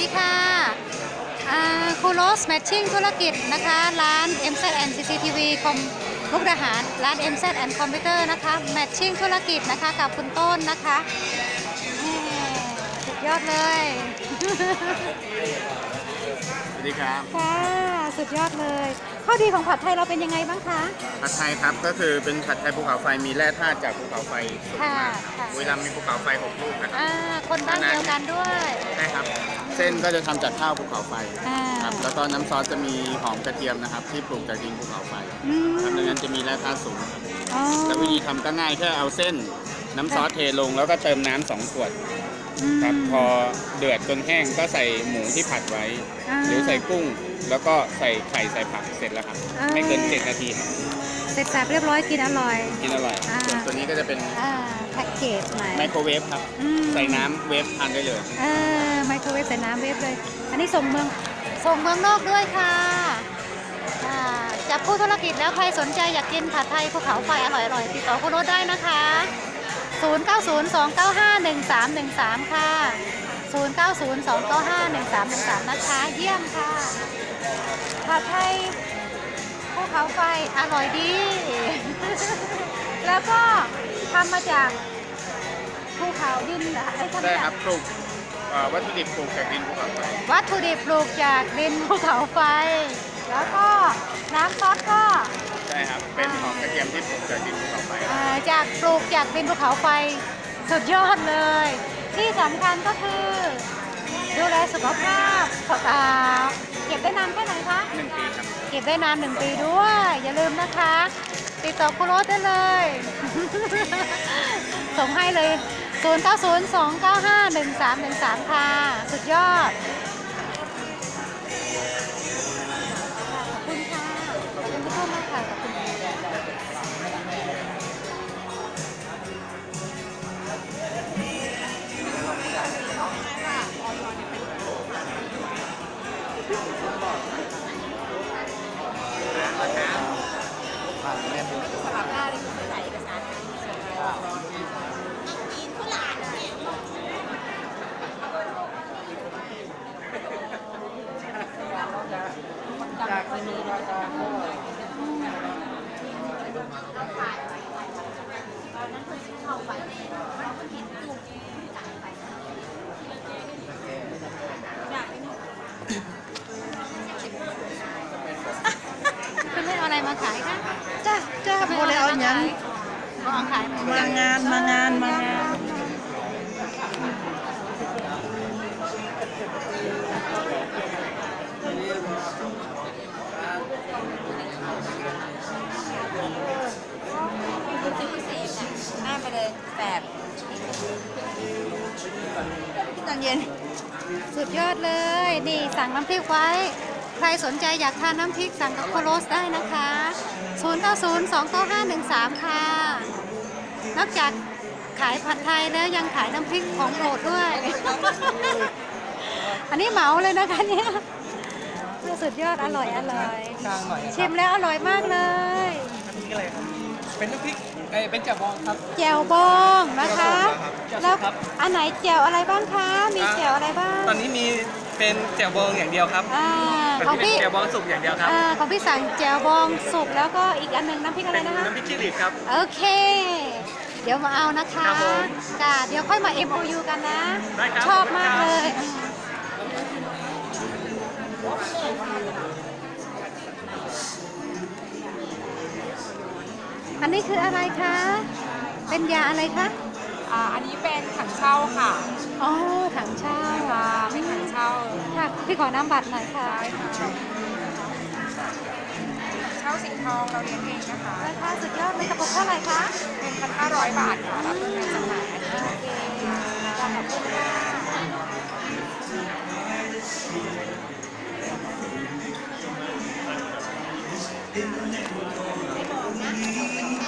ดีค่ะคูโรสแมทชิ่งธุรกิจนะคะ ร้าน MZN CCTV คอมมุกดาหาร ร้าน MZN คอมพิวเตอร์นะคะแมทชิ่งธุรกิจนะคะกับคุณต้นนะคะแหม่สุดยอดเลย สวัสดีครับ ค่ะ สุดยอดเลย ข้อดีของผัดไทยเราเป็นยังไงบ้างคะ ผัดไทยครับก็คือเป็นผัดไทยภูเขาไฟมีแร่ธาตุจากภูเขาไฟสูงมากค่ะเวลามีภูเขาไฟหกลูกนะครับ อ่าคนบ้านเดียวกันด้วย ใช่ครับ เส้นก็จะทำจากข้าวภูเขาไฟอ่า ครับแล้วก็น้ำซอสจะมีหอมกระเทียมนะครับ ที่ปลูกจากดินภูเขาไฟอืมครับดังนั้นจะมีแร่ธาตุสูงครับอ๋อแล้ววิธีทำก็ง่ายแค่เอาเส้น น้ำซอสเทลงแล้วก็เติมน้ำสองขวดครับพอเดือดจนแห้งก็ใส่หมูที่ผัดไว้า หรือใส่กุ้ง แล้วก็ใส่ไข่ใส่ผักเสร็จแล้วครับ อ่า ไม่เกินเจ็ดนาทีครับ เสร็จสับเรียบร้อยกินอร่อย กินอร่อยอ่า ส่วนตัวนี้ก็จะเป็นอ่าแพ็กเกจใหม่ ไมโครเวฟครับ อืม ใส่น้ำเวฟทานได้เลย เออไมโครเวฟใส่น้ำเวฟเลย อันนี้ส่งเมืองส่งเมืองนอกด้วยค่ะอ่าจับผู้ธุรกิจแล้วใครสนใจอยากกินผัดไทยภูเขาไฟอร่อยๆ ติดต่อคุณรถได้นะคะ 0902951313 ค่ะ 0902951313 นะคะ เยี่ยมค่ะ ผัดไทยภูเขาไฟอร่อยดี แล้วก็ทำมาจากภูเขาดินเหรอคะเอ้ยทำได้มาคจารักบปลูกเอ่อวัตถุดิบปลูกจากดินภูเขาไฟวัตถุดิบปลูกจากดินภูเขาไฟ แล้วก็น้ำซอสก็ ใช่ครับเป็นหอมกระเทียมที่ปลูกจากดินภูเขาไฟอ่าจากปลูกจากดินภูเขาไฟสุดยอดเลย ที่สำคัญก็คือ ดูแลสุขภาพอ่าเก็บได้นานแค่ไหนคะหนึ่งปีครับ เก็บได้นานหนึ่งปีด้วย อย่าลืมนะคะ ติดต่อคุณโรสได้เลย ส่งให้เลย 0 9 0 2 9 5 1 3 1 3 ค่ะ สุดยอ คุณไม่เอาอะไรมาขายคะ จ้าจ้าโมเลยเอาหยัง เอาของขาย มางานมางานมางาน หน้าไปเลยแบบพี่ตอนเย็น สุดยอดเลย นี่สั่งน้ำพริกไว้ ใครสนใจอยากทานน้ำพริกสั่งกับโคโรสได้นะคะ 0 9 0 2 9 5 1 3 ค่ะ นอกจากขายผัดไทยแล้วยังขายน้ำพริกของโปรดด้วย อันนี้เหมาเลยนะคะเนี่ยสุดยอดอร่อยอร่อยกลางหน่อยนะคชิรับมแล้วอร่อยมากเลย อันนี้อะไรครับ เป็นน้ำพริกเอ้ยเป็นจับบองครับ แจ่วบองนะคะ แจ่วแล้วครับ อันไหนแจ่วอะไรบ้างคะ มีแจ่วอะไรบ้างตอนนี้มีเป็นแจ่วบองอย่างเดียวครับอ่าตอนของนี้เป็นพี่แจ่วบองสุกอย่างเดียวครับอ่าของพี่สั่งแจ่วบองสุกแล้วก็อีกอันหนึ่งน้ำพริกอะไรเป็นนะคะ น้ำพริกขี้เหล็กครับ โอเค เดี๋ยวมาเอานะคะครับผมจ้ะเดี๋ยวค่อยมา MOU กันนะ ได้ครับชอบมากขอบคุณครับเลยอันนี้คืออะไรคะ เป็นยาอะไรคะ อ่าอันนี้เป็นถังเช่าค่ะอ๋อถังเช่าค่ะเป็นถังเช่าค่ะพี่ขอน้ำบัตรหน่อยค่ะ ได้ค่ะเช่าสีทองเราเลี้ยงเองนะคะราคาสุดยอดเลยกระปุกเท่าไหร่คะเป็นพันห้าร้อยบาทค่ะรับเป็นจำหน่ายโอเคขอบคุณค่ะ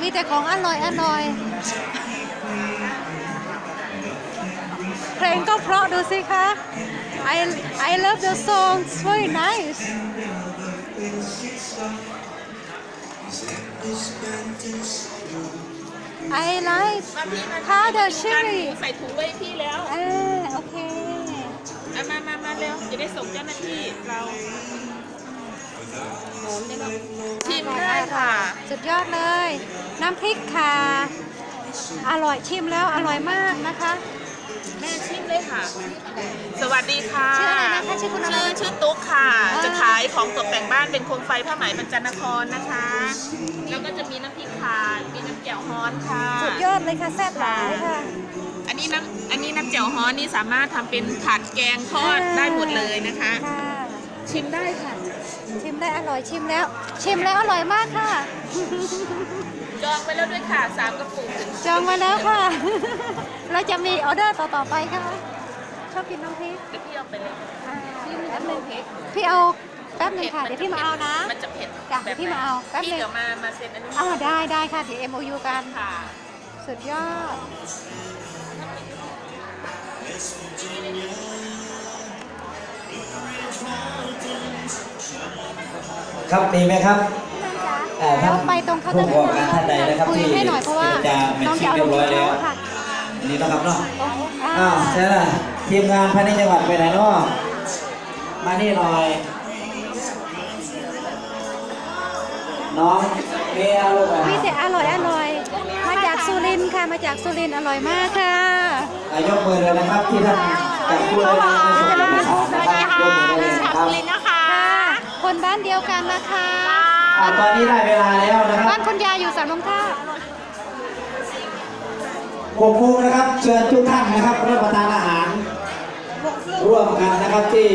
มีแต่ของอร่อยอร่อย ดูสิคะ I I love the song it's very nice I like powder chili ใส่ถุงไว้พี่แล้วอ่าโอเคเอามามามาเร็วจะได้ส่งเจ้าหน้าที่เราชิมได้ค่ะ สุดยอดเลย น้ำพริกค่ะ อร่อยชิมแล้วอร่อยมากนะคะ แม่ชิมเลยค่ะ สวัสดีค่ะชื่ออะไรนะคะชื่อคุณอะไรชื่อชื่อตุ๊กค่ะอ่าจะขายของตกแต่งบ้านเป็นโคมไฟผ้าไหมบรรจันนครนะคะ แล้วก็จะมีน้ำพริกค่ะมีน้ำแจ่วฮ้อนค่ะ สุดยอดเลยค่ะแซ่บหลายค่ะ อันนี้น้ำอันนี้น้ำแจ่วฮ้อนนี่สามารถทำเป็นผัดแกงทอดได้หมดเลยนะคะค่ะชิมได้ค่ะ ชิมได้อร่อยชิมแล้ว ชิมแล้วอร่อยมากค่ะ จองไปแล้วด้วยค่ะสามกระปุกจองมาแล้วค่ะ เราจะมีออเดอร์ต่อๆไปค่ะ ชอบกินน้ำพริกเดี๋ยวพี่เอาไปเลยอ่าแป๊บนึงพี่เอาแป๊บนึงค่ะ เดี๋ยวพี่มาเอานะมันจะเผ็ดจ้ะแบบพี่มาเอาแป๊บพี่นึงเดี๋ยวมามาเซ็นอนุอ่ามัติได้ได้ค่ะเดี๋ยว MOU กันค่ะสุดยอดครับมีไหมครับอ่า แล้วไปตรงเคาน์เตอร์ผู้ประกอบการท่านใดนะครับคุยที่ให้หน่อยเพราะว่าจะแมทน้องชิ่จะงเอาเรีลยงบร้อยแล้วค่ะอันนี้นะครับเนาะอ่าอ้าวใช่ละทีมงานภายในจังหวัดไปไหนเนาะมานี่หน่อยน้องเมียลูกอะมีแต่อร่อยอร่อยมาจากสุรินทร์ค่ะมาจากสุรินทร์อร่อยมากค่ะอะยกมือเลยนะครับที่ท่านจะพูดในในส่วนเอกสารนะครับยกมือเลยนะครับค่ะคนบ้านเดียวกันนะคะ อะตอนนี้ได้เวลาแล้วนะครับบ้านคุณยายอยู่สามลมท่า หกโมงนะครับเชิญทุกท่านนะครับรับประทานอาหาร ร่วมกันนะครับที่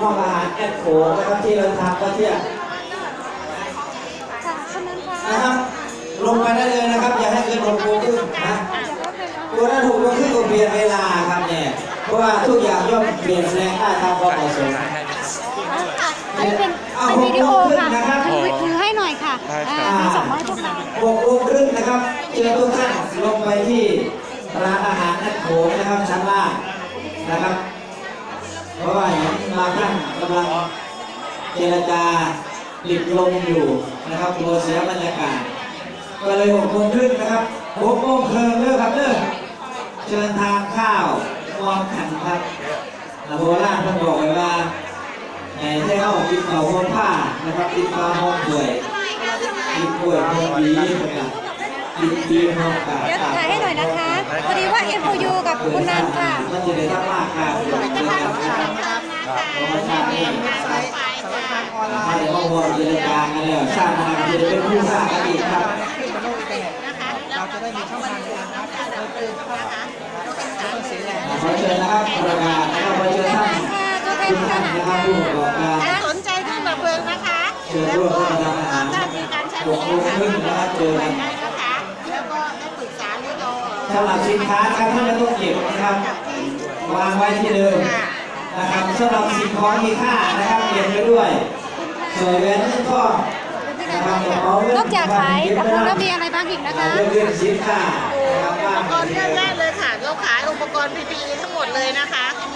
ห้องอาหารแอดโขนะครับที่เราทำก็เที่ยง ค่ะคนนั้นค่ะนะครับลงไปได้เลยนะครับ อย่าให้เกินหกโมงครึ่งนะตัวนั้นหกโมงครึ่งก็เปลี่ยนเวลาครับเนี่ยเพราะว่าทุกอย่างย่อมเปลี่ยนแปลงได้ตามความเหมาะสม อันนี้เป็นเป็นวิดีโอค่ะถือถือให้หน่อยค่ะอ่ามีสองร้อยพวกเราหกโมงครึ่งนะครับเชิญทุกท่านลงไปที่ร้านอาหารแอดโขนะครับชั้นล่างนะครับ เพราะว่าเห็นบางท่านกำลังเจรจาหลิบลมอยู่นะครับกลัวเสียบรรยากาศก็เลยหกโมงครึ่งนะครับหกโมงครึ่งเลิกครับเลิกเชิญทานข้าวมองขันครับนะโบราณท่านบอกไว้ว่า ไอ้ที่เข้ากินข้าวหอมผ้านะครับกินปลาห้อมป่วยกินป่วยหอมบีนะครับกินปีห้อมกาเดี๋ยวถ่ายให้หน่อยนะคะพอดีว่า MOU กับคุณนันค่ะมันจะได้ทั้งมากครับจะทำค่ะธรรมชาตินี่ถ้าเดี๋ยวมาวัวเจรจากันแล้วสร้างมาจะเป็นผู้สร้างกันอีกครับเราจะได้มีช่องทางในการรับเราตื่นนะคะไม่ต้องเสียแรงขอเชิญนะครับประกาศนะครับขอเชิญท่าน ค่ะตัวแทนทุกทท่านหารนะครับค่ะผู้ประกอบการสนใจเครื่องดับเพลิงนะคะเชิญร่วมรับประทานอาหารถ้ามีการใช้หกโมงครึ่งนะครับเจอกันได้นะคะ แล้วก็ได้ปรึกษาเรื่องเราสำหรับสินค้าครับท่านไม่ต้องเก็บนะครับ วางไว้ที่เดิมนะครับสำหรับสิ่งของมีค่านะครับเก็บไว้ด้วยสวยแหวนเงินทองนะครับกระเป๋าเงินนอกจากขายกับคุณแล้วมีอะไรบ้างอีกนะคะเรื่องเรื่องสินค้านะครับว่าอุปกรณ์เยอะแยะเลยค่ะเราขายอุปกรณ์ PPE ทั้งหมดเลยนะคะแต่เราจะ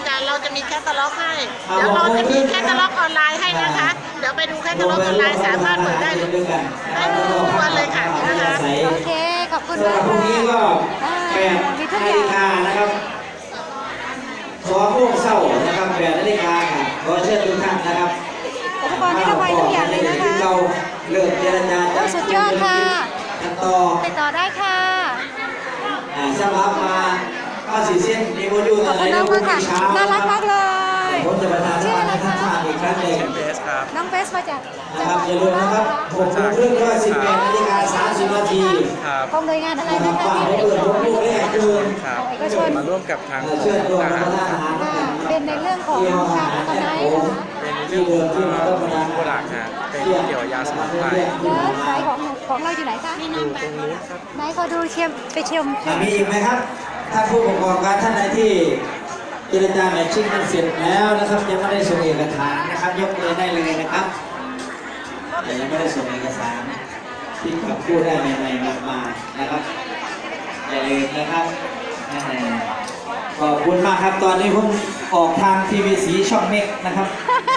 มีแคตตาล็อกให้ เดี๋ยวเราจะมีแคตตาล็อกออนไลน์ให้นะคะ เดี๋ยวไปดูแคตตาล็อกออนไลน์สามารถเปิดได้ด้วยกันได้ทุกวันเลยค่ะนะคะโอเค ขอบคุณสำหมารักบพรุ่งนี้ก็ค่ะแปดนาฬิกานะครับสองโมงเช้านะครับแปดนาฬิกาค่ะขอเชิญทุกท่านนะครับอุปกรณ์นิรภัยทุกอย่างเลยนะคะเราเริ่มเจรจาโอ้สุดยอดค่ะกันต่อติดต่อได้ค่ะอ่าสำหรับมา ข้าสีเส้นมีโมยูขอบคุณน้องมากค่ะน่ารักมากเลยผมจะประทานชื่ออะไรท่านคะทราบอีกครั้งหนึ่งเบสครับน้องเฟสมาจากนะครับอย่าลืมนะครับหกโมงครึ่งก็สิบแปดนาฬิกาสามสิบนาทีครับกองหน่วยงานอะไรนะคนะรับคะว่าที่ให้เปิดพบลูกแรกคือครับเอกชนมาร่วมกับทางเอ่อเชิญร่วมทรับหารประทานอาหารอ่าเป็นในเรื่องของที่ห้องอาการหารออแอร์ดไนโขซ์งเป็นในที่ เรื่องเดิมที่เราต้องโบราณฮะเป็นเกี่ยวกับยาสมุนไพรแล้วขายของของเราอยู่ไหนคะอยู่ตรงนู้นครับไหนขอดูเชียมไปเชียมอะมีอีกไหมครับ ถ้าผู้ประกอบการท่านใดที่เจรจาแมทชิ่งกันเสร็จแล้วนะครับยังไม่ได้ส่งเอกสารนะครับ ยกมือได้เลยนะครับแต่ยังไม่ได้ส่งเอกสารที่ขับพูดได้ใหม่ๆมาๆนะครับอย่าลืมนะครับขอบคุณมากครับตอนนี้ผมออกทางทีวีสีช่องเมกนะครับ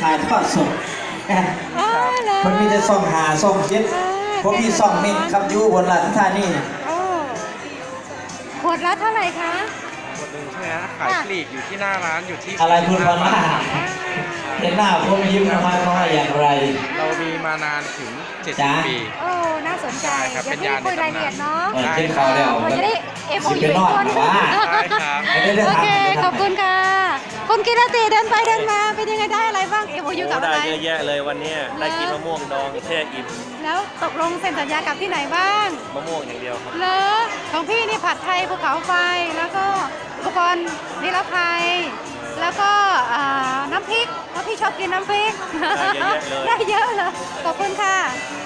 ถ่ายทอดสดอ๋อเหรอมันมีแต่ซ่องหาซ่องเย็ดผมมีซ่องเมกครับอยู่บนหลังท่านี่โอ้ขวดละเท่าไหร่คะคนหนึ่งใช่ไหมฮะขายปลีกอยู่ที่หน้าร้านอยู่ที่อะไรคุณพอลล่า45บทเห็นหน้าผมยิ้มทำไมเพราะว่าอย่างไร เรามีมานานถึงจ๊ะ70ปีโอ้น่าสนใจใช่ครับเดี๋ยวเป็นพี่ยานคุยในรายละตำนานเอียดเนาะเออขึ้นเขาแล้วเราจะได้เอฟโอสิยูไปนอนคนเหรอวะได้ครับไม่ได้เดินโอทางเคขอบคุณค่ะ คุณกิรติเดินไปเดินมาเป็นยังไงได้อะไรบ้างเอฟโอยูกับโอ้อะได้ไรเยอะแยะเลยวันเนี้ยได้กินมะม่วงดองแช่อิ่มแล้วตกลงเซ็นสัญญากับที่ไหนบ้างมะม่วงอย่างเดียวครับ เลอของพี่นี่ผัดไทยภูเขาไฟแล้วก็อุปกรณ์นิรภัย แล้วก็อ่าน้ำพริกเพราะพี่ชอบกินน้ำพริกได้เยอะแยะเลย ได้เยอะเลยขอบคุณค่ะค